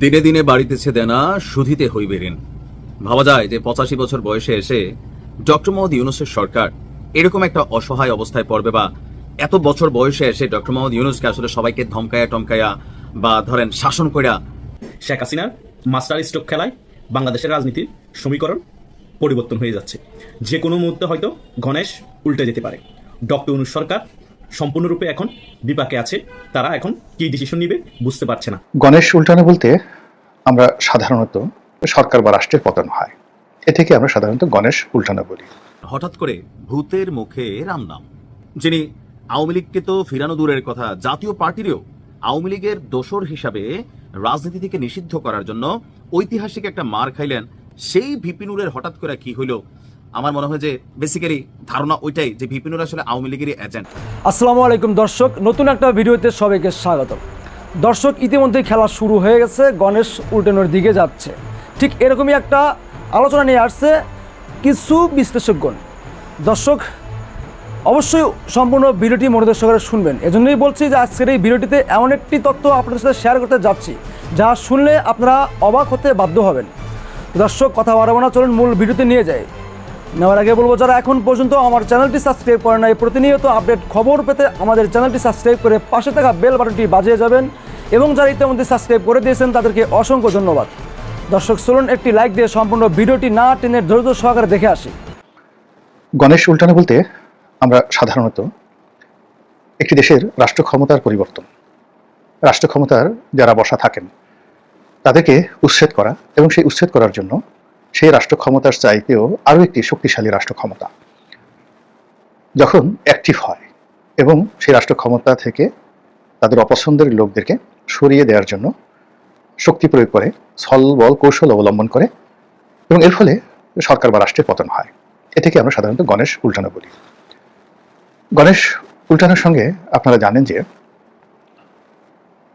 দিনে দিনে বাড়িতেছে দেনা শুধিতে হইবে ঋণ। ভাবা যায় যে পঁচাশি বছর বয়সে এসে ডক্টর মোহাম্মদ ইউনুসের সরকার এরকম একটা অসহায় অবস্থায় পড়বে বা এত বছর বয়সে এসে ডক্টর মোহাম্মদ ইউনুসকে আসলে সবাইকে ধমকায়া টমকায়া বা ধরেন শাসন কইরা শেখ হাসিনার মাস্টার স্ট্রোক খেলায় বাংলাদেশের রাজনীতির সমীকরণ পরিবর্তন হয়ে যাচ্ছে। যে কোনো মুহূর্তে হয়তো গণেশ উল্টে যেতে পারে। ডক্টর অনুজ সরকার সম্পূর্ণরূপে এখন বিপাকে আছে। তারা এখন কি ডিসিশন নিবে বুঝতে পারছে না। গণেশ উল্টানো বলতে আমরা সাধারণত সরকার বা রাষ্ট্রের পতন হয়। এ থেকে আমরা সাধারণত গণেশ উল্টানো বলি। হঠাৎ করে ভূতের মুখে রাম নাম যিনি আওয়ামী লীগকে তো ফিরানো দূরের কথা জাতীয় পার্টিরও আওয়ামী লীগের দোসর হিসাবে রাজনীতি থেকে নিষিদ্ধ করার জন্য ঐতিহাসিক একটা মার খাইলেন। সেই ভিপিনুরের হঠাৎ করে কি হইল? আমার মনে হয় যে বেসিক্যালি ধারণা ওইটাই যে ভিপিনুর আসলে আওয়ামী লীগেরই এজেন্ট আসসালামু আলাইকুম দর্শক, নতুন একটা ভিডিওতে সবাইকে স্বাগত দর্শক, ইতিমধ্যেই খেলা শুরু হয়ে গেছে, গণেশ উল্টানোর দিকে যাচ্ছে। ঠিক এরকমই একটা আলোচনা নিয়ে আসছে কিছু বিশ্লেষকগণ। দর্শক, অবশ্যই সম্পূর্ণ ভিডিওটি মনোযোগ সহকারে শুনবেন। এজন্যই বলছি যে আজকের এই ভিডিওটিতে এমন একটি তথ্য আপনাদের সাথে শেয়ার করতে যাচ্ছি, যা শুনলে আপনারা অবাক হতে বাধ্য হবেন। দর্শক, কথা বাড়াবো না, চলুন মূল ভিডিওতে নিয়ে যাই। নেওয়ার আগে বলব, যারা এখন পর্যন্ত আমার চ্যানেলটি সাবস্ক্রাইব করে নাই, প্রতিনিয়ত আপডেট খবর পেতে আমাদের চ্যানেলটি সাবস্ক্রাইব করে পাশে থাকা বেল বাটনটি বাজিয়ে যাবেন এবং যারা ইতিমধ্যে সাবস্ক্রাইব করে দিয়েছেন, তাদেরকে অসংখ্য ধন্যবাদ। দর্শক, চলুন একটি লাইক দিয়ে সম্পূর্ণ ভিডিওটি না টেনে ধৈর্য সহকারে দেখে আসি। গণেশ উল্টানো বলতে আমরা সাধারণত একটি দেশের রাষ্ট্র ক্ষমতার পরিবর্তন। রাষ্ট্র ক্ষমতার যারা বসা থাকেন, তাদেরকে উচ্ছেদ করা এবং সেই উচ্ছেদ করার জন্য সেই রাষ্ট্র ক্ষমতার চাইতেও আরও একটি শক্তিশালী রাষ্ট্র ক্ষমতা যখন অ্যাক্টিভ হয় এবং সেই রাষ্ট্র ক্ষমতা থেকে তাদের অপছন্দের লোকদেরকে সরিয়ে দেওয়ার জন্য শক্তি প্রয়োগ করে ছল বল কৌশল অবলম্বন করে এবং এর ফলে সরকার বা রাষ্ট্রের পতন হয়। এ থেকে আমরা সাধারণত গণেশ উল্টানো বলি। গণেশ উল্টানোর সঙ্গে আপনারা জানেন যে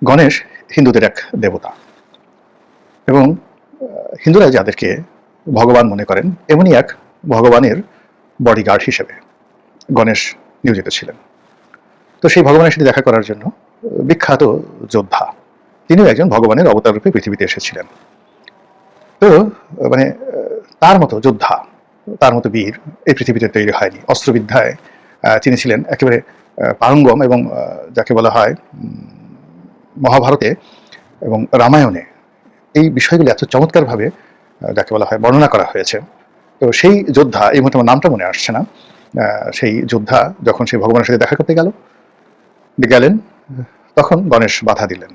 গণেশ হিন্দুদের এক দেবতা এবং হিন্দুরা যাদেরকে ভগবান মনে করেন, এমনই এক ভগবানের বডিগার্ড হিসেবে গণেশ নিয়োজিত ছিলেন। তো সেই ভগবানের সাথে দেখা করার জন্য বিখ্যাত যোদ্ধা, তিনিও একজন ভগবানের অবতার রূপে পৃথিবীতে এসেছিলেন। তো মানে তার মতো যোদ্ধা, তার মতো বীর এই পৃথিবীতে তৈরি হয়নি। অস্ত্রবিদ্যায় তিনি ছিলেন একেবারে পারঙ্গম এবং যাকে বলা হয় মহাভারতে এবং রামায়ণে। এই বিষয়গুলি এত চমৎকারভাবে যাকে বলা হয় বর্ণনা করা হয়েছে। তো সেই যোদ্ধা, এই মুহূর্তে আমার নামটা মনে আসছে না সেই যোদ্ধা যখন সেই ভগবানের সাথে দেখা করতে গেল, গেলেন, তখন গণেশ বাধা দিলেন।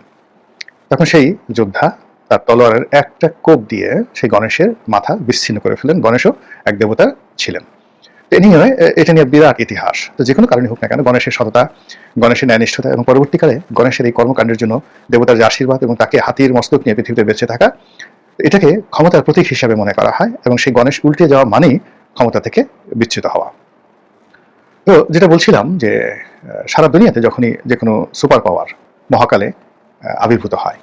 তখন সেই যোদ্ধা তার তলোয়ারের একটা কোপ দিয়ে সেই গণেশের মাথা বিচ্ছিন্ন করে ফেলেন। গণেশও এক দেবতা ছিলেন। তো এ নিয়ে, এটা নিয়ে বিরাট ইতিহাস। তো যে কোনো কারণে হোক না কেন, গণেশের সততা, গণেশের ন্যায়নিষ্ঠতা এবং পরবর্তীকালে গণেশের এই কর্মকাণ্ডের জন্য দেবতার যে আশীর্বাদ এবং তাকে হাতির মস্তক নিয়ে পৃথিবীতে বেঁচে থাকা এটাকে ক্ষমতার প্রতীক হিসাবে মনে করা হয় এবং সেই গণেশ উল্টে যাওয়া মানেই ক্ষমতা থেকে বিচ্যুত হওয়া। তো যেটা বলছিলাম যে সারা দুনিয়াতে যখনই যে কোনো সুপার পাওয়ার মহাকালে আবির্ভূত হয়,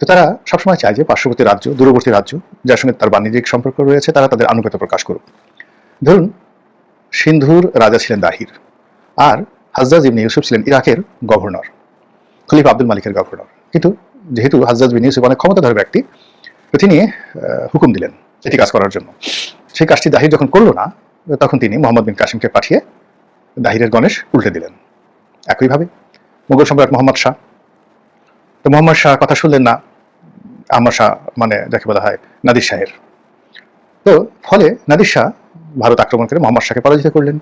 তো তারা সবসময় চায় যে পার্শ্ববর্তী রাজ্য, দূরবর্তী রাজ্য, যার সঙ্গে তার বাণিজ্যিক সম্পর্ক রয়েছে, তারা তাদের আনুগত্য প্রকাশ করুক। ধরুন, সিন্ধুর রাজা ছিলেন দাহির আর হাজরাজ ইবনে ইউসুফ ছিলেন ইরাকের গভর্নর, খলিফা আব্দুল মালিকের গভর্নর। কিন্তু যেহেতু হাজরাজ বিন ইউসুফ অনেক ক্ষমতাধর ব্যক্তি তিনি হুকুম দিলেন এটি কাজ করার জন্য। সেই কাজটি দাহির যখন করল না, তখন তিনি মোহাম্মদ বিন কাসিমকে পাঠিয়ে দাহিরের গণেশ উল্টে দিলেন। একইভাবে মুঘল সম্রাট মোহাম্মদ শাহ। তো মোহাম্মদ শাহ কথা শুনলেন না আমার শাহ মানে যাকে বলা হয় নাদির শাহের। তো ফলে নাদির শাহ ভারত আক্রমণ করে মোহাম্মদ শাহকে পরাজিত করলেন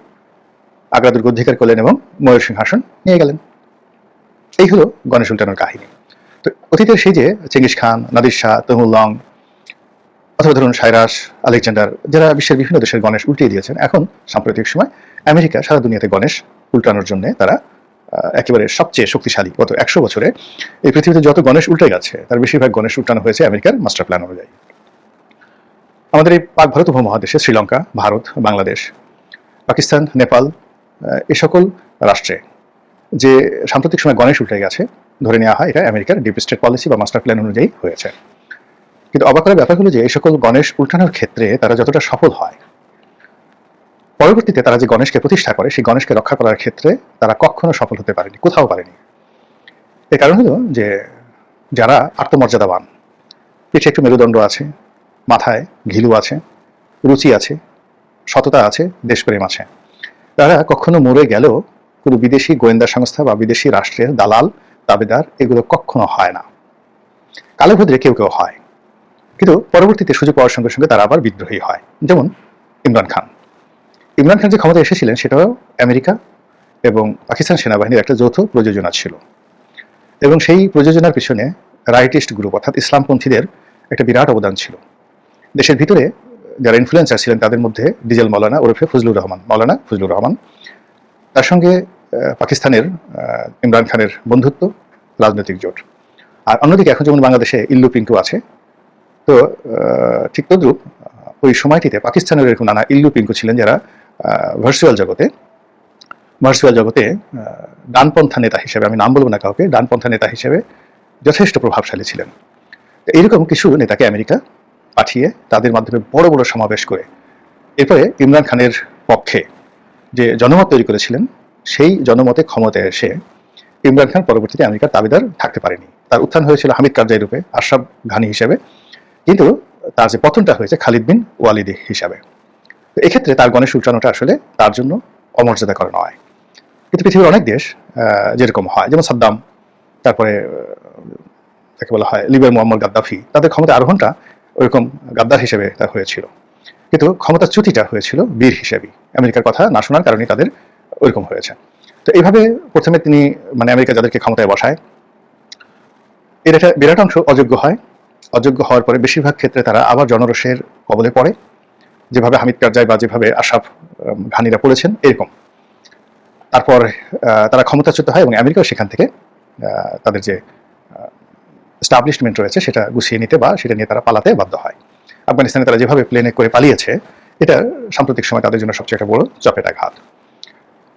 আগ্রা দুর্গ অধিকার করলেন এবং ময়ূর সিংহাসন নিয়ে গেলেন। এই হলো গণেশ উল্টানোর কাহিনী। তো অতীতের সেই যে চেঙ্গিস খান, নাদির শাহ তহুল্লং অথবা ধরুন সাইরাস, আলেকজান্ডার, যারা বিশ্বের বিভিন্ন দেশের গণেশ উল্টিয়ে দিয়েছেন, এখন সাম্প্রতিক সময় আমেরিকা, সারা দুনিয়াতে গণেশ উল্টানোর জন্য তারা একেবারে সবচেয়ে শক্তিশালী গত একশো বছরে এই পৃথিবীতে যত গণেশ উল্টে গেছে, তার বেশিরভাগ গণেশ উল্টানো হয়েছে আমেরিকার মাস্টার প্ল্যান অনুযায়ী। আমাদের এই পাক ভারত উপমহাদেশে শ্রীলঙ্কা, ভারত, বাংলাদেশ, পাকিস্তান, নেপাল এ সকল রাষ্ট্রে যে সাম্প্রতিক সময় গণেশ উল্টে গেছে, ধরে নেওয়া হয় এটা আমেরিকার ডিপ স্টেট পলিসি বা মাস্টার প্ল্যান অনুযায়ী হয়েছে। কিন্তু অবাক করার ব্যাপার হলো যে এই সকল গণেশ উল্টানোর ক্ষেত্রে তারা যতটা সফল হয়, পরবর্তীতে তারা যে গণেশকে প্রতিষ্ঠা করে, সেই গণেশকে রক্ষা করার ক্ষেত্রে তারা কখনো সফল হতে পারেনি, কোথাও পারেনি। এর কারণ হলো যে যারা আত্মমর্যাদাবান, পিঠে একটু মেরুদণ্ড আছে, মাথায় ঘিলু আছে, রুচি আছে, সততা আছে দেশপ্রেম আছে, তারা কখনো মরে গেলেও কোনো বিদেশি গোয়েন্দা সংস্থা বা বিদেশি রাষ্ট্রের দালাল, দাবিদার এগুলো কখনো হয় না। কালো ভদ্রে কেউ কেউ হয়। কিন্তু পরবর্তীতে সুযোগ পাওয়ার সঙ্গে সঙ্গে তারা আবার বিদ্রোহী হয়। যেমন ইমরান খান। ইমরান খান যে ক্ষমতা এসেছিলেন সেটাও আমেরিকা এবং পাকিস্তান সেনাবাহিনীর একটা যৌথ প্রযোজনা ছিল। এবং সেই প্রযোজনার পিছনে রাইটিস্ট গ্রুপ অর্থাৎ ইসলামপন্থীদের একটা বিরাট অবদান ছিল। দেশের ভিতরে যারা ইনফ্লুয়েন্সার ছিলেন তাদের মধ্যে ডিজেল মৌলানা ওরফে ফজলুর রহমান মৌলানা ফজলুর রহমান। তার সঙ্গে পাকিস্তানের ইমরান খানের বন্ধুত্ব, রাজনৈতিক জোট। আর অন্যদিকে এখন যেমন বাংলাদেশে ইল্লু পিন্টু আছে, তো ঠিক তদ্রুপ ওই সময়টিতে পাকিস্তানের এরকম নানা ইল্লু পিঙ্কু ছিলেন যারা ভার্চুয়াল জগতে ভার্চুয়াল জগতে ডানপন্থা নেতা হিসেবে, আমি নাম বলব না কাউকে, ডানপন্থা নেতা হিসেবে যথেষ্ট প্রভাবশালী ছিলেন। এইরকম কিছু নেতাকে আমেরিকা পাঠিয়ে তাদের মাধ্যমে বড় বড় সমাবেশ করে, এরপরে ইমরান খানের পক্ষে যে জনমত তৈরি করেছিলেন সেই জনমতে ক্ষমতায় এসে ইমরান খান পরবর্তীতে আমেরিকার দাবিদার থাকতে পারেনি। তার উত্থান হয়েছিল হামিদ কারজাই রূপে, আশরাফ ঘানি হিসেবে। কিন্তু তার যে পতনটা হয়েছে খালিদ বিন ওয়ালিদি হিসাবে। তো এক্ষেত্রে তার গণেশ উচ্চারণটা আসলে তার জন্য অমর্যাদা করা নয়। কিন্তু পৃথিবীর অনেক দেশ যেরকম হয়, যেমন সাদ্দাম, তারপরে তাকে বলা হয় লিবিয়ার মোহাম্মদ গাদ্দাফি, তাদের ক্ষমতা আরোহণটা ওইরকম গাদ্দার হিসেবে তা হয়েছিল। কিন্তু ক্ষমতার চ্যুতিটা হয়েছিল বীর হিসেবে। আমেরিকার কথা না শোনার কারণে তাদের ওইরকম হয়েছে। তো এইভাবে প্রথমে তিনি মানে আমেরিকা যাদেরকে ক্ষমতায় বসায় এর একটা বিরাট অংশ অযোগ্য হয়। অযোগ্য হওয়ার পরে বেশিরভাগ ক্ষেত্রে তারা আবার জনরসের কবলে পড়ে। যেভাবে হামিদ কারজাই বা যেভাবে আশরাফ আম, ঘানিরা পড়েছেন এরকম। তারপর তারা ক্ষমতাচ্যুত হয় এবং আমেরিকাও সেখান থেকে তাদের যে স্টাবলিশমেন্ট রয়েছে সেটা গুছিয়ে নিতে বা সেটা নিয়ে তারা পালাতে বাধ্য হয়। আফগানিস্তানে তারা যেভাবে প্লেনে করে পালিয়েছে এটা সাম্প্রতিক সময় তাদের জন্য সবচেয়ে একটা বড় চপেটাঘাত।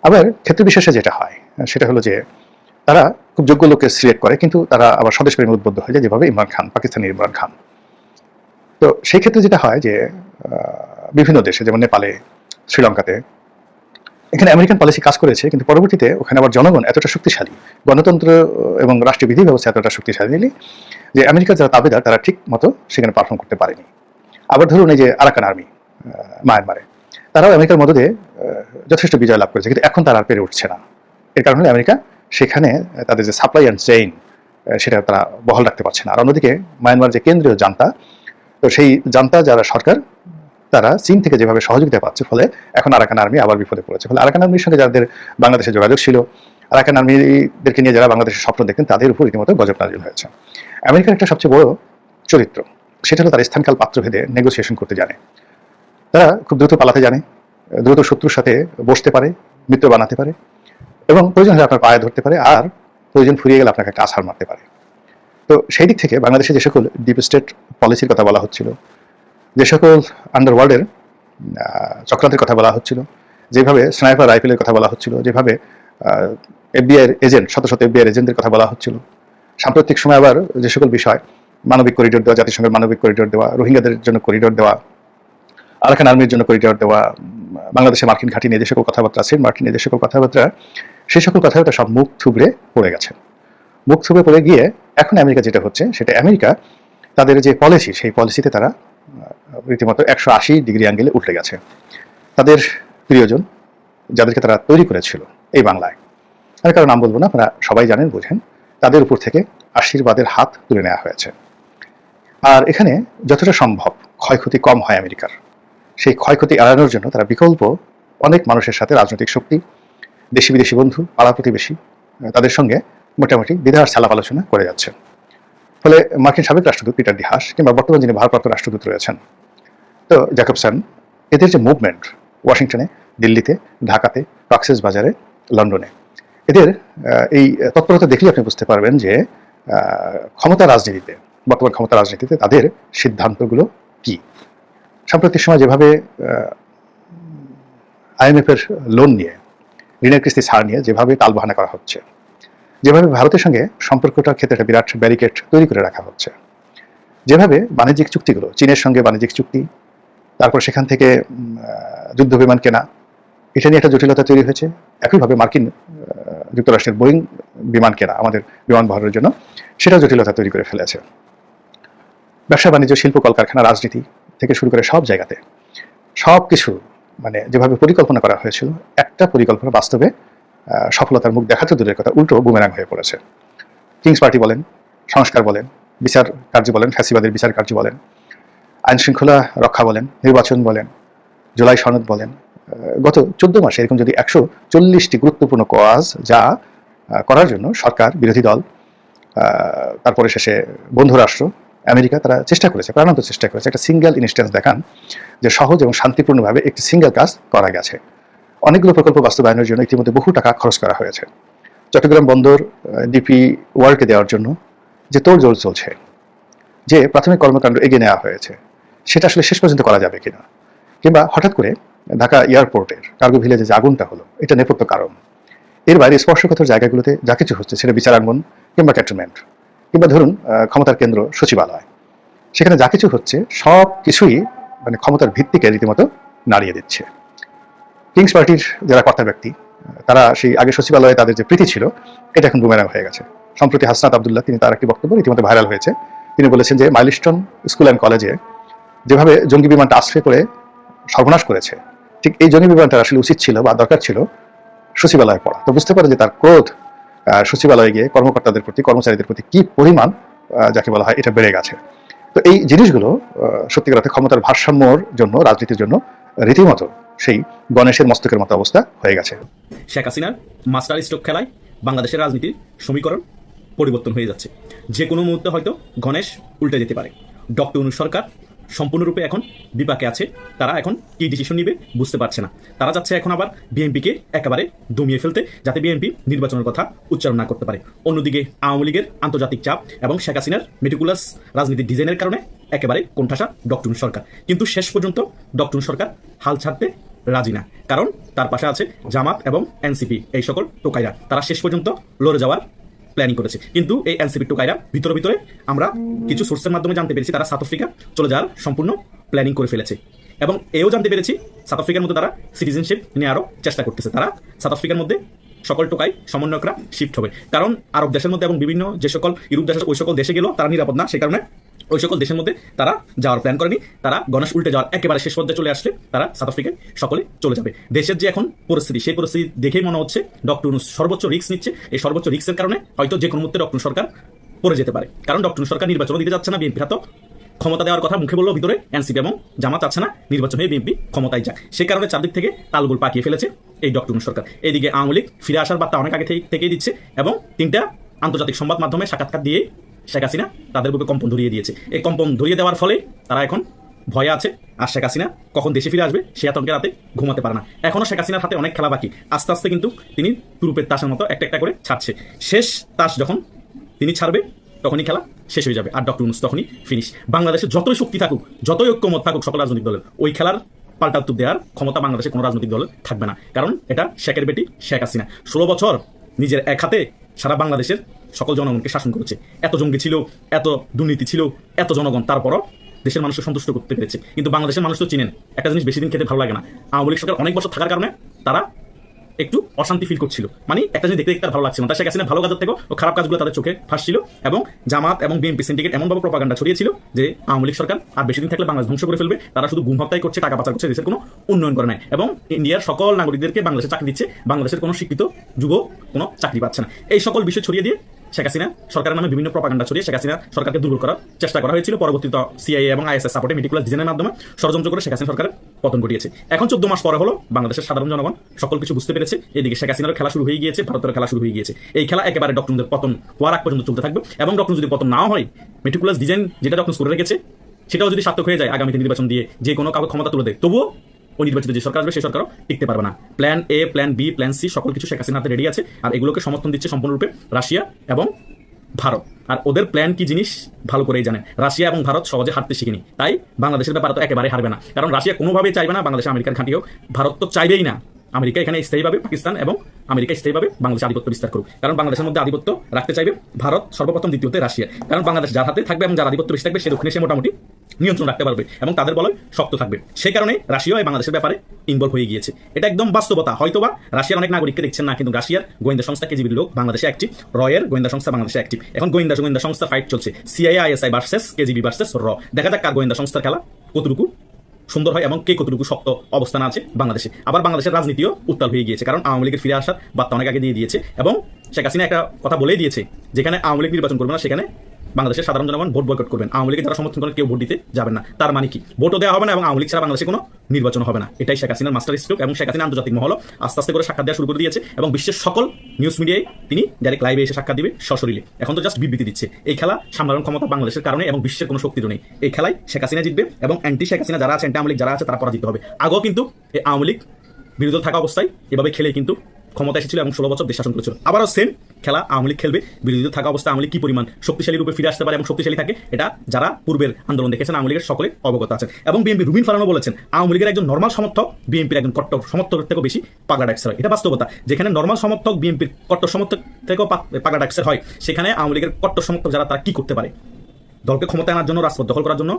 আবার ক্ষেত্র বিশেষে যেটা হয়, সেটা হলো যে তারা খুব যোগ্য লোককে সিলেক্ট করে, কিন্তু তারা আবার স্বদেশ প্রেমে উদ্বুদ্ধ হয়ে যায়, যেভাবে ইমরান খান, পাকিস্তানি ইমরান খান। তো সেই ক্ষেত্রে যেটা হয় যে বিভিন্ন দেশে, যেমন নেপালে, শ্রীলঙ্কাতে, এখানে আমেরিকান পলিসি কাজ করেছে, কিন্তু পরবর্তীতে ওখানে আবার জনগণ এতটা শক্তিশালী, গণতন্ত্র এবং রাষ্ট্রীয় বিধি ব্যবস্থা এতটা শক্তিশালী যে আমেরিকার যারা তাবেদার, তারা ঠিক মতো সেখানে পারফর্ম করতে পারেনি। আবার ধরুন এই যে আরাকান আর্মি মায়ানমারে। তারাও আমেরিকার মদদে যথেষ্ট বিজয় লাভ করেছে, কিন্তু এখন তারা আর পেরে উঠছে না। এর কারণ হলো আমেরিকা সেখানে তাদের যে সাপ্লাই অ্যান্ড চেইন সেটা তারা বহাল রাখতে পারছে না। আর অন্যদিকে মায়ানমার যে কেন্দ্রীয় জান্তা, তো সেই জান্তা যারা সরকার, তারা চীন থেকে যেভাবে সহযোগিতা পাচ্ছে, ফলে এখন আরাকান আর্মি আবার বিপদে পড়েছে। ফলে আরাকান আর্মির সঙ্গে যাদের বাংলাদেশে যোগাযোগ ছিল আরাকান আর্মিদেরকে নিয়ে যারা বাংলাদেশের স্বপ্ন দেখতেন, তাদের উপর রীতিমতো গজব নাজিল হয়েছে। আমেরিকার একটা সবচেয়ে বড় চরিত্র, সেটা হলো তার স্থানকাল পাত্রভেদে নেগোসিয়েশন করতে জানে। তারা খুব দ্রুত পালাতে জানে, দ্রুত শত্রুর সাথে বসতে পারে, মিত্র বানাতে পারে এবং প্রয়োজন হলে আপনার পায়ে ধরতে পারে আর প্রয়োজন ফুরিয়ে গেলে আপনাকে একটা আছাড় মারতে পারে। তো সেই দিক থেকে বাংলাদেশে যে সকল ডিপ স্টেট পলিসির কথা বলা হচ্ছিল, যে সকল আন্ডারওয়ার্ল্ডের চক্রান্তের কথা বলা হচ্ছিল, যেভাবে স্নাইপার রাইফেলের কথা বলা হচ্ছিল, যেভাবে এফবিআইয়ের এজেন্ট শত শত এফবিআইয়ের এজেন্টদের কথা বলা হচ্ছিল, সাম্প্রতিক সময় আবার যে সকল বিষয়, মানবিক করিডোর দেওয়া, জাতিসংঘের মানবিক করিডোর দেওয়া, রোহিঙ্গাদের জন্য করিডোর দেওয়া আরাকান আর্মির জন্য করিডোর দেওয়া বাংলাদেশে মার্কিন ঘাঁটি নিয়ে কথাবার্তা সেন্ট মার্টিনে যে কথাবার্তা সেই সকল কথাবার্তা সব মুখ থুবড়ে পড়ে গেছে। মুখ থুবড়ে পড়ে গিয়ে এখন আমেরিকা যেটা হচ্ছে, সেটা আমেরিকা তাদের যে পলিসি সেই পলিসিতে তারা রীতিমতো একশো আশি ডিগ্রি অ্যাঙ্গেলে উঠে গেছে। তাদের প্রিয়জন যাদেরকে তারা তৈরি করেছিল এই বাংলায়, আর কারও নাম বলব না, আপনারা সবাই জানেন, বোঝেন, তাদের উপর থেকে আশীর্বাদের হাত তুলে নেওয়া হয়েছে। আর এখানে যতটা সম্ভব ক্ষয়ক্ষতি কম হয় আমেরিকার। সেই ক্ষয়ক্ষতি এড়ানোর জন্য তারা বিকল্প অনেক মানুষের সাথে রাজনৈতিক শক্তি, দেশি বিদেশি বন্ধু, পাড়া প্রতিবেশী তাদের সঙ্গে মোটামুটি বিধার সালাপ আলোচনা করে যাচ্ছে। ফলে মার্কিন সাবেক রাষ্ট্রদূত পিটার দিহাস কিংবা বর্তমান যিনি ভারপ্রাপ্ত রাষ্ট্রদূত রয়েছেন, তো জ্যাকবসন এদের যে মুভমেন্ট ওয়াশিংটনে, দিল্লিতে, ঢাকাতে কক্সেস বাজারে, লন্ডনে, এদের এই তৎপরতা দেখলে আপনি বুঝতে পারবেন যে ক্ষমতা রাজনীতিতে, বর্তমান ক্ষমতা রাজনীতিতে তাদের সিদ্ধান্তগুলো কি? সাম্প্রতিক সময় যেভাবে আইএমএফ এর লোন নিয়ে, ঋণের কিস্তি ছাড় নিয়ে যেভাবে তালবাহানা করা হচ্ছে, যেভাবে ভারতের সঙ্গে সম্পর্কটার ক্ষেত্রে একটা বিরাট ব্যারিকেড তৈরি করে রাখা হচ্ছে, যেভাবে বাণিজ্যিক চুক্তিগুলো, চীনের সঙ্গে বাণিজ্যিক চুক্তি, তারপর সেখান থেকে যুদ্ধ বিমান কেনা, এটা নিয়ে একটা জটিলতা তৈরি হয়েছে। একইভাবে মার্কিন যুক্তরাষ্ট্রের বোয়িং বিমান কেনা আমাদের বিমান বহরের জন্য, সেটাও জটিলতা তৈরি করে ফেলেছে। ব্যবসা বাণিজ্য শিল্প, কলকারখানা, রাজনীতি থেকে শুরু করে সব জায়গাতে সব কিছু মানে যেভাবে পরিকল্পনা করা হয়েছিল, একটা পরিকল্পনা বাস্তবে সফলতার মুখ দেখাতে দূরের কথা, উল্টো বুমেরাং হয়ে পড়েছে। কিংস পার্টি বলেন, সংস্কার বলেন, বিচার কার্য বলেন, ফ্যাসিবাদের বিচার কার্য বলেন আইন শৃঙ্খলা রক্ষা বলেন, নির্বাচন বলেন, জুলাই সনদ বলেন গত চোদ্দ মাসে এরকম যদি একশো চল্লিশটি গুরুত্বপূর্ণ কাজ যা করার জন্য সরকার, বিরোধী দল তারপরে শেষে বন্ধু রাষ্ট্র আমেরিকা তারা চেষ্টা করেছে, প্রাণান্ত চেষ্টা করেছে একটা সিঙ্গেল ইনস্ট্যান্স দেখান যে সহজ এবং শান্তিপূর্ণভাবে একটি সিঙ্গেল কাজ করা গেছে। অনেকগুলো প্রকল্প বাস্তবায়নের জন্য ইতিমধ্যে বহু টাকা খরচ করা হয়েছে। চট্টগ্রাম বন্দর ডিপি ওয়ার্ল্ডকে দেওয়ার জন্য যে তোড়জোড় চলছে, যে প্রাথমিক কর্মকাণ্ড এগিয়ে নেওয়া হয়েছে, সেটা আসলে শেষ পর্যন্ত করা যাবে কিনা? কিংবা হঠাৎ করে ঢাকা এয়ারপোর্টের কার্গো ভিলেজে যে আগুনটা হলো, এটা নেপথ্য কারণ। এর বাইরে স্পর্শকাতর জায়গাগুলোতে যা কিছু হচ্ছে সেটা বিচারাঙ্গন কিংবা ক্যান্টনমেন্ট কিংবা ধরুন ক্ষমতার কেন্দ্র সচিবালয়। সেখানে যা কিছু হচ্ছে, সব কিছুই মানে ক্ষমতার ভিত্তিকে রীতিমতো নাড়িয়ে দিচ্ছে। কিংস পার্টির যারা কর্তা ব্যক্তি, তারা সেই আগে সচিবালয়ে তাদের যে প্রীতি ছিল, এটা এখন বুমেরাং হয়ে গেছে। সম্প্রতি হাসনাত আবদুল্লাহ, তিনি তার একটি বক্তব্য রীতিমতো ভাইরাল হয়েছে। তিনি বলেছেন যে, মাইলস্টোন স্কুল অ্যান্ড কলেজে যেভাবে জঙ্গি বিমানটা আশ্রয় করে সর্বনাশ করেছে, ঠিক এই জঙ্গি বিমানটা আসলে উচিত ছিল বা দরকার ছিল সচিবালয়ে পড়া। তো বুঝতে পারে যে তার ক্রোধ সচিবালয়ে গিয়ে কর্মকর্তাদের প্রতি, কর্মচারীদের প্রতি কি পরিমাণ যাকে বলা হয় এটা বেড়ে গেছে। তো এই জিনিসগুলো সত্যিকার ক্ষমতার ভারসাম্যর জন্য, রাজনীতির জন্য রীতিমতো সেই গণেশের মস্তকের মতো অবস্থা হয়ে গেছে। শেখ হাসিনার মাস্টার স্ট্রোক খেলায় বাংলাদেশের রাজনীতির সমীকরণ পরিবর্তন হয়ে যাচ্ছে। যে কোনো মুহূর্তে হয়তো গণেশ উল্টে যেতে পারে। ডক্টর অনু সরকার সম্পূর্ণরূপে এখন বিপাকে আছে। তারা এখন কি ডিসিশন নিবে বুঝতে পারছে না। তারা যাচ্ছে এখন আবার বিএনপিকে একেবারে দমিয়ে ফেলতে, যাতে বিএনপি নির্বাচনের কথা উচ্চারণ না করতে পারে। অন্যদিকে আওয়ামী লীগের আন্তর্জাতিক চাপ এবং শেখ হাসিনার মেটিকুলাস রাজনীতির ডিজাইনের কারণে একেবারে কোণঠাসা ডক্টর সরকার। কিন্তু শেষ পর্যন্ত ডক্টর সরকার হাল ছাড়তে রাজি না। কারণ তার পাশে আছে জামাত এবং এনসিপি, এই সকল টোকাইরা। তারা শেষ পর্যন্ত লড়ে যাওয়ার প্ল্যানিং করেছে। কিন্তু এই এনসিপি টোকাইরা ভিতরে ভিতরে আমরা কিছু সোর্সের মাধ্যমে জানতে পেরেছি, তারা সাউথ আফ্রিকা চলে যাওয়ার সম্পূর্ণ প্ল্যানিং করে ফেলেছে। এবং এও জানতে পেরেছি সাউথ আফ্রিকার মধ্যে তারা সিটিজেনশিপ নেওয়ারও চেষ্টা করতেছে। তারা সাউথ আফ্রিকার মধ্যে সকল টোকাই সমন্বয়করা শিফট হবে। কারণ আরব দেশের মধ্যে এবং বিভিন্ন যে সকল ইউরোপ দেশের, ওই সকল দেশে গেলেও তারা নিরাপদ না, সে কারণে ওই সকল দেশের মধ্যে তারা যাওয়ার প্ল্যান করেনি। তারা গণেশ উল্টে যাওয়ার একেবারে শেষ পর্যায়ে চলে আসলে তারা সাউথ আফ্রিকায় সকলে চলে যাবে। দেশের যে এখন পরিস্থিতি, সেই পরিস্থিতি দেখেই মনে হচ্ছে ডক্টর সর্বোচ্চ রিস্ক নিচ্ছে। এই সর্বোচ্চ রিস্কের কারণে হয়তো যে কোনো মুহূর্তে ডক্টর সরকার পড়ে যেতে পারে। কারণ ডক্টর সরকার নির্বাচন দিতে যাচ্ছে না, বিএনপি হাতে ক্ষমতা দেওয়ার কথা মুখে বলল ভিতরে এনসিপি এবং জামাত চাচ্ছে না, নির্বাচন হয়ে বিএনপি ক্ষমতায় যাক। সে কারণে চারদিক থেকে তালগুল পাকিয়ে ফেলেছে এই ডক্টর সরকার। এদিকে আওয়ামী লীগ ফিরে আসার বার্তা অনেক আগে থেকে- থেকেই দিচ্ছে এবং তিনটা আন্তর্জাতিক সংবাদ মাধ্যমে সাক্ষাৎকার দিয়ে শেখ হাসিনা তাদের বুকে কম্পন ধরিয়ে দিয়েছে। এই কম্পন ধরিয়ে দেওয়ার ফলে তারা এখন ভয়ে আছে। আর শেখ হাসিনা কখন দেশে ফিরে আসবে, সে আতঙ্কে রাতে ঘুমাতে পারে না। এখনও শেখ হাসিনার হাতে অনেক খেলা বাকি। আস্তে আস্তে কিন্তু তিনি তুরুপের তাসের মতো একটা একটা করে ছাড়ছে। শেষ তাস যখন তিনি ছাড়বে, তখনই খেলা শেষ হয়ে যাবে। আর ডক্টর ইউনুস তখনই ফিনিশ বাংলাদেশে যতই শক্তি থাকুক, যতই ঐক্যমত থাকুক, সকল রাজনৈতিক দলের, ওই খেলার পাল্টা উত্তর দেওয়ার ক্ষমতা বাংলাদেশে কোনো রাজনৈতিক দলের থাকবে না। কারণ এটা শেখের বেটি শেখ হাসিনা। ষোলো বছর নিজের এক হাতে সারা বাংলাদেশের সকল জনগণকে শাসন করেছে। এত জঙ্গি ছিল, এত দুর্নীতি ছিল, এত জনগণ, তারপরও দেশের মানুষকে সন্তুষ্ট করতে পেরেছে। কিন্তু বাংলাদেশের মানুষ তো চিনেন, একটা জিনিস বেশি দিন খেতে ভালো লাগে না। আওয়ামী লীগ সরকার অনেক বছর থাকার কারণে তারা একটু অশান্তি ফিল করছিল। মানে একটা জিনিস দেখতে দেখতে ভালো লাগছিল না। তার শেখ ভালো কাজের থেকেও ও খারাপ কাজগুলো তাদের চোখে ফাঁসছিল এবং জামাত এবং বিএনপি সিন্ডিকেট এমনভাবে প্রপাগান্ডা ছড়িয়েছিল যে আওয়ামী লীগ সরকার আর বেশি দিন থাকলে বাংলাদেশ ধ্বংস করে ফেলবে। তারা শুধু গুম হত্যাই করছে, টাকা পাচার করছে, দেশের কোনো উন্নয়ন করে নাই। এবং ইন্ডিয়ার সকল নাগরিকদেরকে বাংলাদেশে চাকরি দিচ্ছে। বাংলাদেশের কোনো শিক্ষিত যুবক কোনো চাকরি পাচ্ছে না। এই সকল বিষয় ছড়িয়ে দিয়ে শেখ হাসিনা সরকারের নামে বিভিন্ন প্রপাগান্ডা ছড়িয়ে শেখ হাসিনা সরকারকে দুর্বল করার চেষ্টা করা হয়েছিল। পরবর্তীতে সিআইএ এবং আইএসএস সাপোর্টে মেটিকুলার ডিজাইনের মাধ্যমে ষড়যন্ত্র করে শেখ হাসিনা সরকারের পতন ঘটিয়েছে। এখন চোদ্দ মাস পরে হলো বাংলাদেশের সাধারণ জনগণ সকল কিছু বুঝতে পেরেছে। এদিকে শেখ হাসিনার খেলা শুরু হয়ে গিয়েছে ভারতের খেলা শুরু হয়ে গিয়েছে। এই খেলা একেবারে ডক্টরদের পতন হওয়ার আগ পর্যন্ত চলতে থাকবে এবং ডক্টর যদি পতন নাও হয় মেটিকুলাস ডিজাইন যেটা ডক্টর করে রেখেছে, সেটাও যদি সার্থক হয়ে যায় আগামীতে নির্বাচন দিয়ে যে কোনো কাউকে ক্ষমতা তুলে দেয়, তবুও ওই নির্বাচিত যে সরকার আসবে, সেই সরকারও টিকতে পারবে না। Plan A plan B plan C সকল কিছু শেখ হাসিনাতে রেডি আছে আর এগুলোকে সমর্থন দিচ্ছে সম্পূর্ণরূপে রাশিয়া এবং ভারত। আর ওদের প্ল্যান কি জিনিস? ভালো করেই জানেন। রাশিয়া এবং ভারত সহজে হারতে শিখিনি। তাই বাংলাদেশের ব্যাপারে তো একেবারে হারবে না। কারণ রাশিয়া কোনোভাবেই চাইবে না, বাংলাদেশে আমেরিকার ঘাঁটি হোক। ভারত তো চাইবেই না। আমেরিকা এখানে স্থায়ীভাবে পাকিস্তান এবং আমেরিকা স্থায়ীভাবে বাংলাদেশ আধিপত্য বিস্তার করুক। কারণ বাংলাদেশের মধ্যে আধিপত্য রাখতে চাইবে ভারত, সর্বপ্রথম দ্বিতীয়তে রাশিয়া। কারণ বাংলাদেশ যার হাতে থাকবে এবং যার আধিপত্য বেশি থাকবে, সে দক্ষিণে সে মোটামুটি নিয়ন্ত্রণ রাখতে পারবে এবং তাদের বলয় শক্ত থাকবে। সে কারণে রাশিয়াও এই বাংলাদেশের ব্যাপারে ইনভলভ হয়ে গিয়েছে। এটা একদম বাস্তবতা। হয়তোবা রাশিয়ার অনেক নাগরিককে দেখছেন না, কিন্তু রাশিয়ার গোয়েন্দা সংস্থা কেজিবির লোক বাংলাদেশে অ্যাক্টিভ রয়ের গোয়েন্দা সংস্থা বাংলাদেশে অ্যাক্টিভ এখন গোয়েন্দা গোয়েন্দা সংস্থা ফাইট চলছে। CIA ISI versus KGB versus র দেখা যাক কার গোয়েন্দা সংস্থার খেলা কতটুকু সুন্দর হয় এবং কে কতটুকু শক্ত অবস্থান আছে বাংলাদেশে। আবার বাংলাদেশের রাজনীতিও উত্তাল হয়ে গিয়েছে, কারণ আওয়ামী লীগের ফিরে আসার বার্তা অনেক আগে দিয়ে দিয়েছে এবং শেখ হাসিনা একটা কথা বলেই দিয়েছে, যেখানে আওয়ামী লীগ নির্বাচন করবে না, সেখানে বাংলাদেশের সাধারণ জনগণ ভোট বয়কট করবেন। আওয়ামী লীগের যারা সমর্থন করেন, কেউ ভোট দিতে যাবেন না। তার মানে কি? ভোটও দেওয়া হবে না এবং আওয়ামী লীগ ছাড়া বাংলাদেশে কোনো নির্বাচন হবে না। এটাই শেখ হাসিনার মাস্টার স্ট্রোক এবং শেখ হাসিনা আন্তর্জাতিক মহল আস্তে আস্তে করে সাক্ষাৎ দেওয়া শুরু করে দিয়েছে এবং বিশ্বের সকল নিউজ মিডিয়ায় তিনি ডাইরেক্ট লাইভে এসে সাক্ষাৎ দিবে সশরীরে। এখন তো জাস্ট বিবৃতি দিচ্ছে। এই খেলা সামলানোর ক্ষমতা বাংলাদেশের কারণে এবং বিশ্বের কোনো শক্তিরও নেই। এই খেলায় শেখ হাসিনা জিতবে এবং অ্যান্টি শেখ হাসিনা যারা আছে অ্যান্টি আওয়ামী লীগ যারা আছে, তারা পরাজিত হবে। আগেও কিন্তু এই আওয়ামী লীগ বিরোধী থাকা অবস্থায় এভাবে খেলে কিন্তু ক্ষমতা এসেছিল এবং ষোলো বছর দেশ শাসন করেছিল। আবারও সেম খেলা আওয়ামী লীগ খেলবে। বিরোধী থাকা অবস্থা আওয়ামী লীগ কি পরিমাণ শক্তিশালী রূপে ফিরে আসতে পারে এবং শক্তিশালী থাকে, এটা যারা পূর্বের আন্দোলন দেখেছেন, আওয়ামী লীগের সকলে অবগত আছেন। এবং বিএনপি রুবিন ফারানো বলেছেন, আওয়ামী লীগের একজন নর্মাল সমর্থক বিএনপির একজন কট্টর সমর্থকের থেকেও বেশি পাগলা ডাক্সার হয়। এটা বাস্তবতা। যেখানে নর্মাল সমর্থক বিএনপির কট্টর সমর্থক থেকেও পাগলা ডাক্সার হয়, সেখানে আওয়ামী লীগের কট্টর সমর্থক যারা, তারা কি করতে পারে? দলকে ক্ষমতায় আনার জন্য, রাজপথ দখল করার জন্য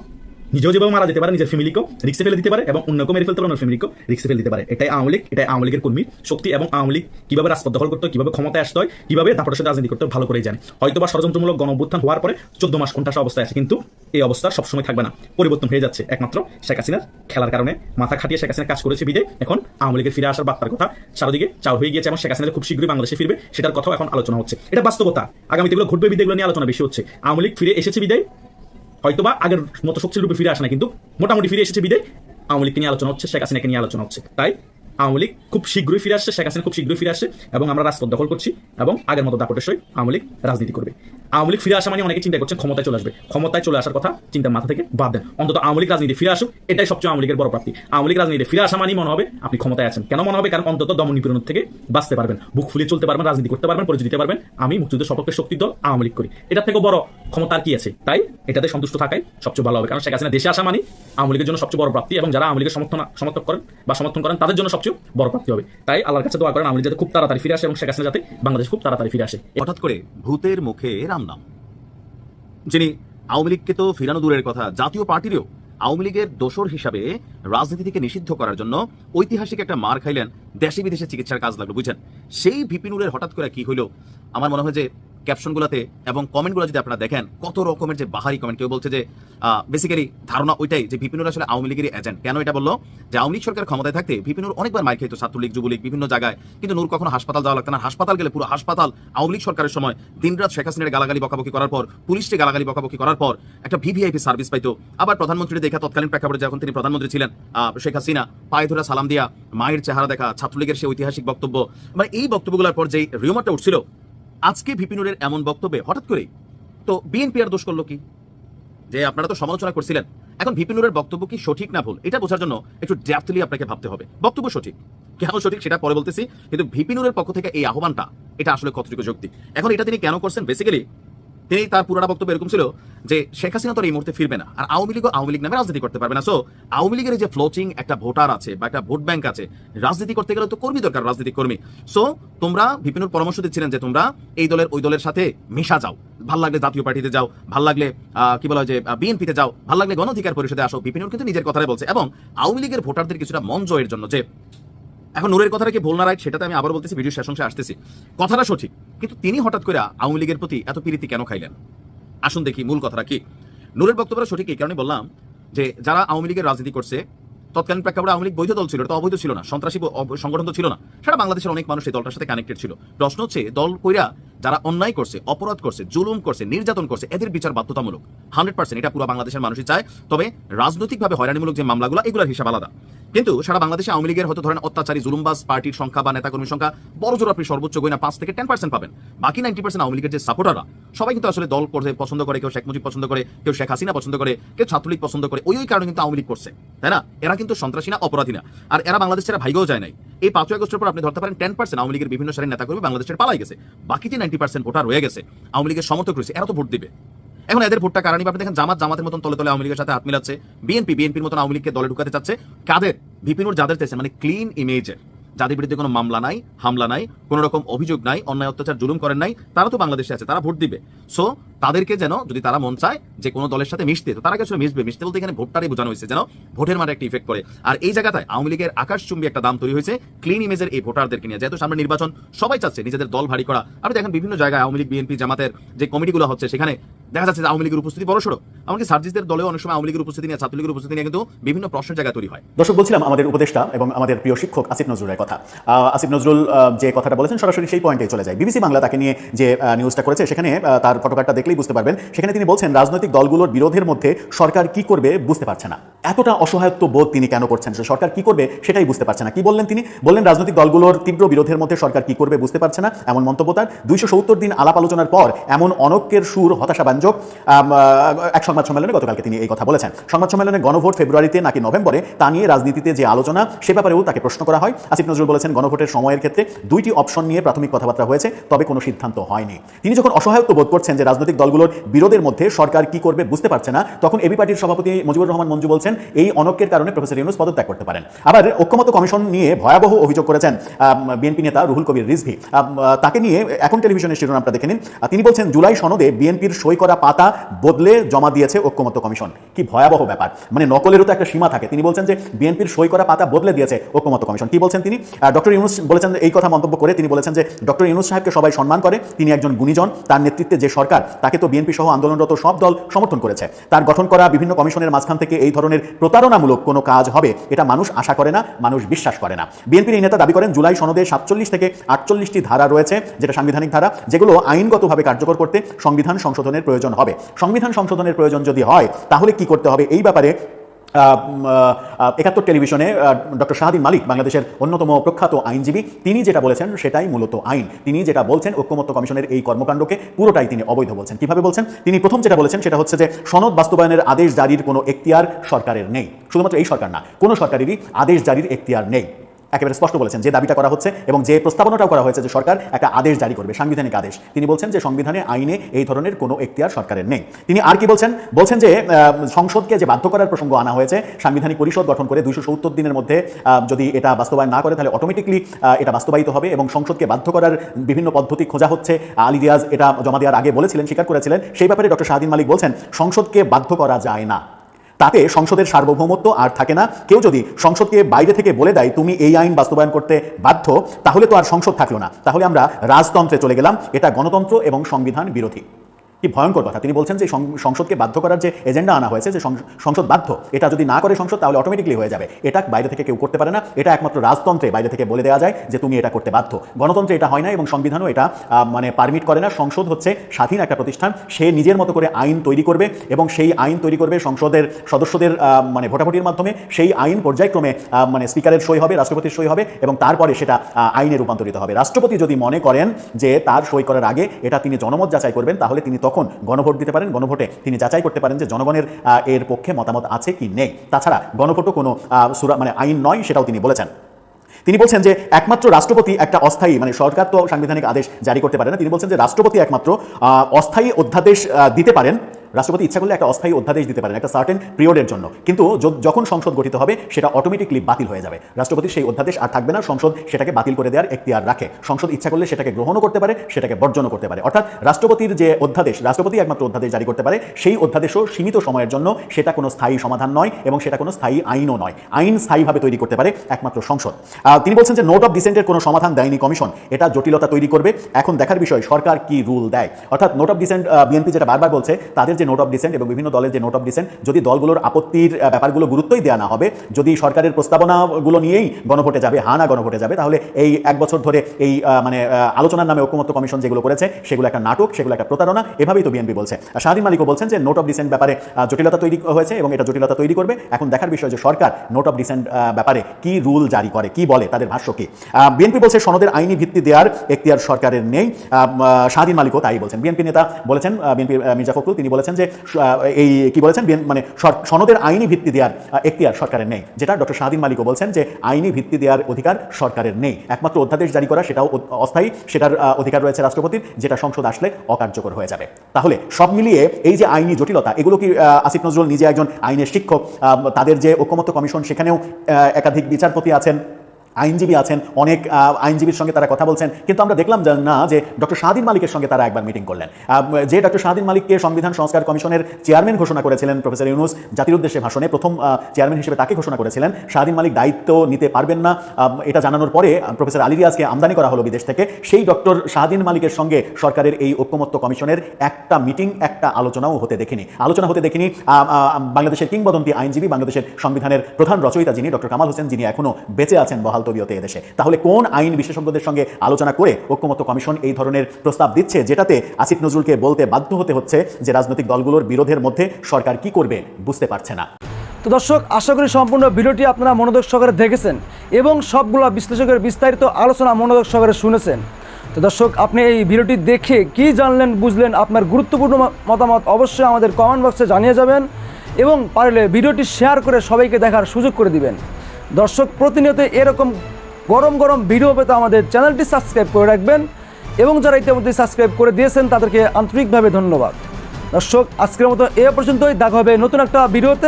নিজেও যেভাবে মারা যেতে পারে, নিজের ফ্যামিলিকেও রিক্সে ফেলে দিতে পারে এবং অন্যকেও মেরে ফেলতে পারে অন্য ফ্যামিলিকেও রিক্সে ফেলে দিতে পারে। এটাই আওয়ামী লীগ, এটাই আওয়ামী লীগের কর্মী শক্তি এবং আওয়ামী লীগ কীভাবে রাজপথ দখল করতে কীভাবে ক্ষমতায় আসতে হয়, কীভাবে দাপটের সাথে রাজনীতি করতে ভালো করেই জানে। হয়তো বা ষড়যন্ত্রমূলক গণঅভ্যুত্থান হওয়ার পরে চোদ্দ মাস কোনটা অবস্থায় আছে, কিন্তু এই অবস্থা সবসময় থাকবে না। পরিবর্তন হয়ে যাচ্ছে একমাত্র শেখ হাসিনার খেলার কারণে। মাথা খাটিয়ে শেখ হাসিনা কাজ করেছে বিদে। এখন আওয়ামী লীগের ফিরে আসার বার্তার কথা চারদিকে চাও হয়ে গিয়েছে এবং শেখ হাসিনা খুব শীঘ্রই বাংলাদেশে ফিরবে, সেটার কথাও এখন আলোচনা হচ্ছে। এটা বাস্তবতা। আগামীতে এগুলো ঘটবে বিদে, এগুলো নিয়ে আলোচনা বেশি হচ্ছে। আওয়ামী লীগ ফিরে এসেছে বিদায় হয়তোবা আগের মতো শক্তির রূপে ফিরে আসে না, কিন্তু মোটামুটি ফিরে এসেছে বিদায়। আওয়ামী লীগকে নিয়ে আলোচনা হচ্ছে, শেখ হাসিনাকে নিয়ে আলোচনা হচ্ছে। তাই আওয়ামী লীগ খুব শীঘ্রই ফিরে আসছে, শেখ হাসিনা খুব শীঘ্রই ফিরে আসছে এবং আমরা রাজপথ দখল করছি এবং আগের মতো দাপটের সই আওয়ামী লীগ রাজনীতি করবে। আওয়ামী লীগ ফিরে আসা মানে অনেকে চিন্তা করছেন ক্ষমতায় চলে আসবে। ক্ষমতায় চলে আসার কথা চিন্তা মাথা থেকে বাদ দেন। অন্তত আওয়ামী লীগ রাজনীতি ফিরে আসুক, এটাই সবচেয়ে আওয়ামী লীগের বড় প্রাপ্তি। আওয়ামী লীগ রাজনীতি ফিরে আসা মানেই মনে হবে আপনি ক্ষমতায় আছেন। কেন মনে হবে? কারণ অন্তত দমন নিপীড়ন থেকে বাঁচতে পারবেন। বুক ফুলিয়ে চলতে পারবেন, রাজনীতি করতে পারবেন পরিচয় দিতে পারবেন। আমি মুক্তিযুদ্ধের সপক্ষে শক্তি দল আওয়ামী লীগ করি। এটার থেকে বড় ক্ষমতা কি আছে? তাই এটাতে সন্তুষ্ট থাকাই সবচেয়ে ভালো হবে। কারণ শেখ হাসিনা দেশে আসা মানে আওয়ামী লীগের জন্য সবচেয়ে বড় প্রাপ্তি এবং যারা আওয়ামী লীগের সমর্থন সমর্থক করেন বা সমর্থন করেন, তাদের জন্য সবচেয়ে বড় প্রাপ্তি হবে। তাই আল্লাহর কাছে দোয়া করেন আওয়ামী যাতে খুব তাড়াতাড়ি ফিরে আসে এবং শেখ হাসিনা যাতে বাংলাদেশ খুব তাড়াতাড়ি ফিরে আসে। হঠাৎ করে ভূতের মুখে রাম নাম। যিনি আওয়ামী লীগকে তো ফিরানো দূরের কথা, জাতীয় পার্টিরও আওয়ামী লীগের দোসর হিসাবে রাজনীতি থেকে নিষিদ্ধ করার জন্য ঐতিহাসিক একটা মার খাইলেন দেশে বিদেশে চিকিৎসার কাজ লাগল, বুঝছেন? সেই ভিপিনুরের হঠাৎ করে কি হইল? আমার মনে হয় যে ক্যাপশনগুলোতে এবং কমেন্টগুলো যদি আপনারা দেখেন, কত রকমের যে বাহারি কমেন্ট কেউ বলছে যে বেসিক্যালি ধারণা ওইটাই যে ভিপিনুর আসলে আওয়ামী লীগের এজেন্ট কেন এটা বলল? যে আওয়ামী সরকার ক্ষমতায় থাকতে ভিপিনুর অনেকবার মার খেত ছাত্রলীগ, যুবলীগ, বিভিন্ন জায়গায়। কিন্তু নূর কখনো হাসপাতাল যাওয়া লাগতো না। হাসপাতাল গেলে পুরো হাসপাতাল আওয়ামী লীগ সরকারের সময় দিনরাত শেখ হাসিনার গালাগালি বকাবকি করার পর, পুলিশকে গালাগালি বকাবকি করার পর একটা ভিভিআইপি সার্ভিস পাইতো। আবার প্রধানমন্ত্রী দেখা তৎকালীন প্রেক্ষাপটে যখন তিনি প্রধানমন্ত্রী ছিলেন শেখ হাসিনা পায়ে ধরে সালাম দিয়া মায়ের চেহারা দেখা, ছাত্রলীগের সেই ঐতিহাসিক বক্তব্য। মানে এই বক্তব্যগুলোর পর যেই রিউমারটা উঠছিল আজকে ভিপিনুরের এমন বক্তব্যে হঠাৎ করেই তো বিএনপি আর দোষ করল কি? যে আপনারা তো সমালোচনা করছিলেন। এখন ভিপিনুরের বক্তব্য কি সঠিক না ভুল? এটা বোঝার জন্য একটু ড্যাপথলি আপনাকে ভাবতে হবে। বক্তব্য সঠিক। কেন সঠিক সেটা পরে বলতেছি, কিন্তু ভিপিনুরের পক্ষ থেকে এই আহ্বানটা, এটা আসলে কতটুকু যুক্তি এখন এটা তিনি কেন করছেন? বেসিক্যালি তিনি তার পুরানা বক্তব্য এরকম ছিল যে শেখ হাসিনা তো এই মুহূর্তে ফিরবে না। আর আওয়ামী লীগ আওয়ামী লীগ নামে রাজনীতি করতে পারবে না। সো আওয়ামী লীগের যে ফ্লোটিং একটা ভোটার আছে বা একটা ভোট ব্যাংক আছে, রাজনীতি করতে গেলে তো কর্মী দরকার, রাজনীতি কর্মী। সো তোমরা বিপিনুর পরামর্শ দিচ্ছিলেন যে তোমরা এই দলের, ওই দলের সাথে মিশা যাও। ভালো লাগলে জাতীয় পার্টিতে যাও, ভালো লাগলে কি বলা হয় যে বিএনপিতে যাও, ভালো লাগলে গণ অধিকার পরিষদে আসো বিপিনুর কিন্তু নিজের কথাই বলছে। এবং আওয়ামী লীগের ভোটারদের কিছুটা মন জয়ের জন্য যে এখন নূরের কথাটা কি ভুল না রাইট সেটাতে আমি আবার বলতেছি, ভিডিও শেষ অংশে আসতেছি। কথাটা সঠিক, কিন্তু তিনি হঠাৎ করে আওয়ামী লীগের প্রতি এত প্রীতি কেন খাইলেন? আসুন দেখি মূল কথাটা কি। নূরের বক্তব্যটা সঠিক এই কারণে বললাম যে, যারা আওয়ামী লীগের রাজনীতি করছে তৎকালীন প্রেক্ষাপটে আওয়ামী লীগ বৈধ দল ছিল, এটা অবৈধ ছিল না, সন্ত্রাসী সংগঠন তো ছিল না। সারা বাংলাদেশের অনেক মানুষ এই দলটার সাথে কানেক্টেড ছিল। প্রশ্ন হচ্ছে দল কইরা যারা অন্যায় করছে, অপরাধ করছে, জুলুম করছে, নির্যাতন করছে, এদের বিচার বাধ্যতামূলক। হান্ড্রেড পার্সেন্ট এটা পুরো বাংলাদেশের মানুষই চায়। তবে রাজনৈতিকভাবে হয়রানিমূলক যে মামলাগুলো, এগুলোর হিসাব আলাদা। কিন্তু সারা বাংলাদেশে আওয়ামী লীগের হয়তো ধরেন অত্যাচারী, জুলুমবাজ, পার্টির সংখ্যা বা নেতাকর্মীর সংখ্যা বড় জোর আপনি সর্বোচ্চ গইনা পাঁচ থেকে টেন পার্সেন্ট পাবেন। বাকি নাইনটি পার্সেন্ট আওয়ামী লীগের যে সাপোর্টাররা সবাই কিন্তু আসলে দল করতে পছন্দ করে, কেউ শেখ মুজিব পছন্দ করে, কেউ শেখ হাসিনা পছন্দ করে, কেউ ছাত্রলীগ পছন্দ করে, ওই ওই কারণে কিন্তু আওয়ামী লীগ করছে। তাই না? এরা কিন্তু সন্ত্রাসী না, অপরাধী না। আর এরা বাংলাদেশের ভাইগেও যায় নাই। এই পাঁচই আগস্টের পর আপনি ধরতে পারেন টেন পার্সেন্ট আওয়ামী লীগের বিভিন্ন সারের নেতাকর্মী বাংলাদেশের পালাই গেছে। বাকি যে নাইনটি পার্সেন্ট ভোটার রয়ে গেছে, আওয়ামী লীগের সমর্থক রয়েছে, এরা তো ভোট দিবে। এখন এদের ভোটটা কারণে আপনি দেখেন, জামাত জামাতের মতন তলে তলে আওয়ামী লীগের সাথে হাত মিলাচ্ছে। বিএনপি, বিএনপির মতন আওয়ামী লীগকে দলে ঢুকাতে চাচ্ছে। কাদের? ভিপিনুর যাদের চাইছে মানে ক্লিন ইমেজের যাদের বিরুদ্ধে কোনো মামলা নাই, হামলা নাই, কোনো রকম অভিযোগ নাই, অন্যায় অত্যাচার জুলুম করেন নাই, তারা তো বাংলাদেশে আছে, তারা ভোট দিবে। সো তাদেরকে যেন, যদি তারা মন চায় যে কোনো দলের সাথে মিশতে, তো তারা কিছু মিশবে। মিশতে বলতে এখানে ভোটটারই বোঝানো হয়েছে যেন ভোটের মাঠে একটা ইফেক্ট করে আর এই জায়গাটায় আওয়ামী লীগের আকাশচুম্বী একটা দাম তৈরি হয়েছে ক্লিন ইমেজের এই ভোটারদেরকে নিয়ে। যেহেতু সামনে নির্বাচন, সবাই চাচ্ছে নিজেদের দল ভারী করা। আপনি দেখেন বিভিন্ন জায়গায় আওয়ামী লীগ, বিএনপি, জামাতের যে কমিটিগুলো হচ্ছে, সেখানে দেখা যাচ্ছে যে আওয়ামী লীগের উপস্থিতি বড় সড়ো এমনকি সার্জিসদের দলেও অনেক সময় আওয়ামী লীগের উপস্থিতি নিয়ে, ছাত্রলীগের উপস্থিতি নিয়ে কিন্তু বিভিন্ন প্রশ্নের জায়গা তৈরি হয়। দর্শক, বলছিলাম আমাদের উপদেষ্টা এবং আমাদের প্রিয় শিক্ষক আসিফ নজরুলের কথা আহ, আসিফ নজরুল যে কথাটা বলেছেন সরাসরি সেই পয়েন্টে চলে যায়। বিবিসি বাংলা তাকে নিয়ে যে নিউজটা করেছে সেখানে তার ফটোকার্ডটা দেখলেই বুঝতে পারবেন। সেখানে তিনি বলছেন রাজনৈতিক দলগুলোর বিরোধের মধ্যে সরকার কি করবে বুঝতে পারছে না। এতটা অসহায়ত্ব বোধ তিনি কেন করছেন? সরকার কি করবে সেটাই বুঝতে পারছে না। কি বললেন তিনি? বললেন রাজনৈতিক দলগুলোর তীব্র বিরোধের মধ্যে সরকার কি করবে বুঝতে পারছে না। এমন মন্তব্য তার। দুইশো সত্তর দিন আলাপ আলোচনার পর এমন অনক্যের সুর আহ, এক সংবাদ সম্মেলনে গতকালকে তিনি এই কথা বলেছেন। সংবাদ সম্মেলনে গণভোট ফেব্রুয়ারিতে নাকি নভেম্বরে তা নিয়ে রাজনীতিতে যে আলোচনা সে ব্যাপারেও তাকে প্রশ্ন করা হয়। আসিফ নজরুল বলেছেন, গণভোটের সময়ের ক্ষেত্রে দুইটি অপশন নিয়ে প্রাথমিক কথাবার্তা হয়েছে, তবে কোনো সিদ্ধান্ত হয়নি। তিনি যখন অসহায়ত্ব বোধ করছেন যে রাজনৈতিক দলগুলোর বিরোধের মধ্যে সরকার কি করবে বুঝতে পারছে না, তখন এবি পার্টির সভাপতি মুজিবুর রহমান মঞ্জু বলছেন, এই অনক্যের কারণে প্রফেসর ইউনুস পদত্যাগ করতে পারেন। আবার ঐক্যমত কমিশন নিয়ে ভয়াবহ অভিযোগ করেছেন বিএনপি নেতা রুহুল কবির রিজভি। তাকে নিয়ে এখন টেলিভিশনের শিরোনামটা দেখে নিন। তিনি বলছেন, জুলাই সনদে বিএনপির সই করা পাতা বদলে জমা দিয়েছে ঐক্যমত কমিশন। কি ভয়াবহ ব্যাপার। মানে নকলেরও তো একটা সীমা থাকে। তিনি বলছেন যে বিএনপির সই করা পাতা বদলে দিয়েছে ঐক্যমত কমিশন। কি বলছেন তিনি? ডক্টর ইউনুস বলেছেন এই কথা মন্তব্য করে তিনি বলেছেন যে ডক্টর ইউনুস সাহেবকে সবাই সম্মান করে, তিনি একজন গুণীজন, তার নেতৃত্বে যে সরকার, তাকে তো বিএনপি সহ আন্দোলনরত সব দল সমর্থন করেছে। তার গঠন করা বিভিন্ন কমিশনের মাঝখান থেকে এই ধরনের প্রতারণামূলক কোনো কাজ হবে, এটা মানুষ আশা করে না, মানুষ বিশ্বাস করে না। বিএনপির এই নেতা দাবি করেন, জুলাই সনদে সাতচল্লিশ থেকে আটচল্লিশটি ধারা রয়েছে, যেটা সাংবিধানিক ধারা, যেগুলো আইনগতভাবে কার্যকর করতে সংবিধান সংশোধনের প্রয়োজন হবে। সংবিধান সংশোধনের প্রয়োজন যদি হয়, তাহলে কি করতে হবে? এই ব্যাপারে একাত্তর টেলিভিশনে ডক্টর শাহাদিন মালিক, বাংলাদেশের অন্যতম প্রখ্যাত আইনজীবী, তিনি যেটা বলেছেন সেটাই মূলত আইন। তিনি যেটা বলছেন ঐক্যমত্য কমিশনের এই কর্মকাণ্ডকে পুরোটাই তিনি অবৈধ বলছেন। কীভাবে বলছেন? তিনি প্রথম যেটা বলেছেন সেটা হচ্ছে যে সনদ বাস্তবায়নের আদেশ জারির কোনো এখতিয়ার সরকারের নেই। শুধুমাত্র এই সরকার না, কোনো সরকারেরই আদেশ জারির এখতিয়ার নেই। একেবারে স্পষ্ট বলেছেন যে দাবিটা করা হচ্ছে এবং যে প্রস্তাবনাটাও করা হয়েছে যে সরকার একটা আদেশ জারি করবে, সাংবিধানিক আদেশ। তিনি বলছেন যে সংবিধানে, আইনে এই ধরনের কোনো এখতিয়ার সরকারের নেই। তিনি আর কি বলছেন? বলছেন যে সংসদকে যে বাধ্য করার প্রসঙ্গ আনা হয়েছে, সাংবিধানিক পরিষদ গঠন করে দুইশো সত্তর দিনের মধ্যে যদি এটা বাস্তবায়ন না করে, তাহলে অটোমেটিকলি এটা বাস্তবায়িত হবে এবং সংসদকে বাধ্য করার বিভিন্ন পদ্ধতি খোঁজা হচ্ছে। আলী রিয়াজ এটা জমা দেওয়ার আগে বলেছিলেন, স্বীকার করেছিলেন। সেই ব্যাপারে ডক্টর শাহাদিন মালিক বলছেন, সংসদকে বাধ্য করা যায় না। তাতে সংসদের সার্বভৌমত্ব আর থাকে না। কেউ যদি সংসদকে বাইরে থেকে বলে দেয়, তুমি এই আইন বাস্তবায়ন করতে বাধ্য তাহলে তো আর সংসদ থাকল না। তাহলে আমরা রাজতন্ত্রে চলে গেলাম। এটা গণতন্ত্র এবং সংবিধান বিরোধী। কি ভয়ঙ্কর কথা। তিনি বলছেন যে সংসদকে বাধ্য করার যে এজেন্ডা আনা হয়েছে, যে সংসদ বাধ্য, এটা যদি না করে সংসদ, তাহলে অটোমেটিকলি হয়ে যাবে। এটা বাইরে থেকে কেউ করতে পারে না। এটা একমাত্র রাজতন্ত্রে বাইরে থেকে বলে দেওয়া যায় যে তুমি এটা করতে বাধ্য। গণতন্ত্রে এটা হয় না এবং সংবিধানও এটা মানে পারমিট করে না। সংসদ হচ্ছে স্বাধীন একটা প্রতিষ্ঠান। সে নিজের মতো করে আইন তৈরি করবে এবং সেই আইন তৈরি করবে সংসদের সদস্যদের মানে ভোটাভুটির মাধ্যমে। সেই আইন পর্যায়ক্রমে মানে স্পিকারের সই হবে, রাষ্ট্রপতির সই হবে এবং তারপরে সেটা আইনে রূপান্তরিত হবে। রাষ্ট্রপতি যদি মনে করেন যে তার সই করার আগে এটা তিনি জনমত যাচাই করবেন, তাহলে তিনি তখন গণভোট দিতে পারেন, গণভোটে তিনি যাচাই করতে পারেন যে জনগণের এর পক্ষে মতামত আছে কি নেই। তাছাড়া গণভোটও কোনো সুরা- মানে আইন নয় সেটাও তিনি বলেছেন। তিনি বলছেন যে একমাত্র রাষ্ট্রপতি একটা অস্থায়ী মানে সরকার তো সাংবিধানিক আদেশ জারি করতে পারে না, তিনি বলছেন যে রাষ্ট্রপতি একমাত্র অস্থায়ী অধ্যাদেশ দিতে পারেন। রাষ্ট্রপতি ইচ্ছা করলে একটা অস্থায়ী অধ্যাদেশ দিতে পারেন, একটা সার্টেন পিরিয়ডের জন্য। কিন্তু যখন সংসদ গঠিত হবে, সেটা অটোমেটিকলি বাতিল হয়ে যাবে। রাষ্ট্রপতির সেই অধ্যাদেশ আর থাকবে না, সংসদ সেটাকে বাতিল করে দেওয়ার এখতিয়ার রাখে। সংসদ ইচ্ছা করলে সেটাকে গ্রহণও করতে পারে, সেটাকে বর্জনও করতে পারে। অর্থাৎ রাষ্ট্রপতির যে অধ্যাদেশ, রাষ্ট্রপতি একমাত্র অধ্যাদেশ জারি করতে পারে, সেই অধ্যাদেশও সীমিত সময়ের জন্য সেটা কোনো স্থায়ী সমাধান নয় এবং সেটা কোনো স্থায়ী আইনও নয়। আইন স্থায়ীভাবে তৈরি করতে পারে একমাত্র সংসদ। তিনি বলছেন যে নোট অফ ডিসেন্টের কোনো সমাধান দেয়নি কমিশন। এটা জটিলতা তৈরি করবে। এখন দেখার বিষয়, সরকার কি রুল দেয়? অর্থাৎ নোট অফ ডিসেন্ট বিএনপি যেটা বারবার বলছে, তাদের যে নোট অফ ডিসেন্ট এবং বিভিন্ন দলের যে নোট অফ ডিসেন্ট, যদি দলগুলোর আপত্তির ব্যাপারগুলো গুরুত্বই দেওয়া না হবে, যদি সরকারের প্রস্তাবনাগুলো নিয়েই গণভোটে যাবে, হা না গণভোটে যাবে, তাহলে এই এক বছর ধরে এই মানে আলোচনার নামে ঐক্যমত্য কমিশন যেগুলো করেছে, সেগুলো একটা নাটক, সেগুলো একটা প্রতারণা, এভাবেই তো বিএনপি বলছে। আর শাহদিন মালিকও বলছেন যে নোট অফ ডিসেন্ট ব্যাপারে জটিলতা তৈরি হয়েছে এবং এটা জটিলতা তৈরি করবে। এখন দেখার বিষয় যে সরকার নোট অফ ডিসেন্ট ব্যাপারে কি রুল জারি করে, কি বলে, তাদের ভাষ্য কি? বিএনপি বলছে সনদের আইনি ভিত্তি দেওয়ার এখতিয়ার সরকারের নেই। শাহদিন মালিকও তাই বলছেন। বিএনপি নেতা বলেছেন বিএনপি মির্জা ফখরুল, তিনি বলেছেন যে এই কি বলেছেন? মানে সনদের আইনি ভিত্তি দেওয়ার এখতিয়ার সরকারের নেই। যেটা ডক্টর শাহদিন মালিকও বলছেন যে, আইনি ভিত্তি দেওয়ার অধিকার সরকারের নেই। একমাত্র অধ্যাদেশ জারি করা, সেটাও অস্থায়ী, সেটার অধিকার রয়েছে রাষ্ট্রপতির, যেটা সংসদ আসলে অকার্যকর হয়ে যাবে। তাহলে সব মিলিয়ে এই যে আইনি জটিলতা, এগুলো কি আসিফ নজরুল নিজে একজন আইনের শিক্ষক তাদের যে ঐক্যমত্য কমিশন, সেখানেও একাধিক বিচারপতি আছেন? আইনজীবী আছেন, অনেক আইনজীবীর সঙ্গে তারা কথা বলছেন। কিন্তু আমরা দেখলাম না, যে ডক্টর শাহদিন মালিকের সঙ্গে তারা একবার মিটিং করলেন। যে ডক্টর শাহদিন মালিককে সংবিধান সংস্কার কমিশনের চেয়ারম্যান ঘোষণা করেছিলেন প্রফেসর ইউনুস জাতির উদ্দেশ্যে ভাষণে, প্রথম চেয়ারম্যান হিসেবে তাকে ঘোষণা করেছিলেন। শাহদিন মালিক দায়িত্ব নিতে পারবেন না। এটা জানানোর পরে প্রফেসর আলী রিয়াজকে আমদানি করা হলো বিদেশ থেকে। সেই ডক্টর শাহদিন মালিকের সঙ্গে সরকারের এই ঐক্যমত্য কমিশনের একটা মিটিং, একটা আলোচনাও হতে দেখিনি। আলোচনা হতে দেখিনি বাংলাদেশের কিংবদন্তি আইনজীবী, বাংলাদেশের সংবিধানের প্রধান রচয়িতা যিনি, ডক্টর কামাল হোসেন, যিনি এখনও বেঁচে আছেন বহাল তবিয়তে এদেশে তাহলে কোন আইন বিশেষজ্ঞদের সঙ্গে আলোচনা করে ঐক্যমত্য কমিশন এই ধরনের প্রস্তাব দিচ্ছে, যেটাতে আসিফ নজরুলকে বলতে বাধ্য হতে হচ্ছে যে রাজনৈতিক দলগুলোর বিরোধের মধ্যে সরকার কি করবে বুঝতে পারছে না। তো দর্শক, আশা করি সম্পূর্ণ ভিডিওটি আপনারা মনোযোগ সহকারে দেখেছেন এবং সবগুলো বিশ্লেষকের বিস্তারিত আলোচনা মনোযোগ সহকারে শুনেছেন। তো দর্শক, আপনি এই ভিডিওটি দেখে কি জানলেন, বুঝলেন, আপনার গুরুত্বপূর্ণ মতামত অবশ্যই আমাদের কমেন্ট বক্সে জানিয়ে যাবেন এবং পারলে ভিডিওটি শেয়ার করে সবাইকে দেখার সুযোগ করে দিবেন। দর্শক প্রতিনিয়ত এরকম গরম গরম ভিডিও পেতে আমাদের চ্যানেলটি সাবস্ক্রাইব করে রাখবেন এবং যারা ইতিমধ্যে সাবস্ক্রাইব করে দিয়েছেন, তাদেরকে আন্তরিকভাবে ধন্যবাদ। দর্শক, আজকের মতো এ পর্যন্তই। দেখা হবে নতুন একটা ভিডিওতে।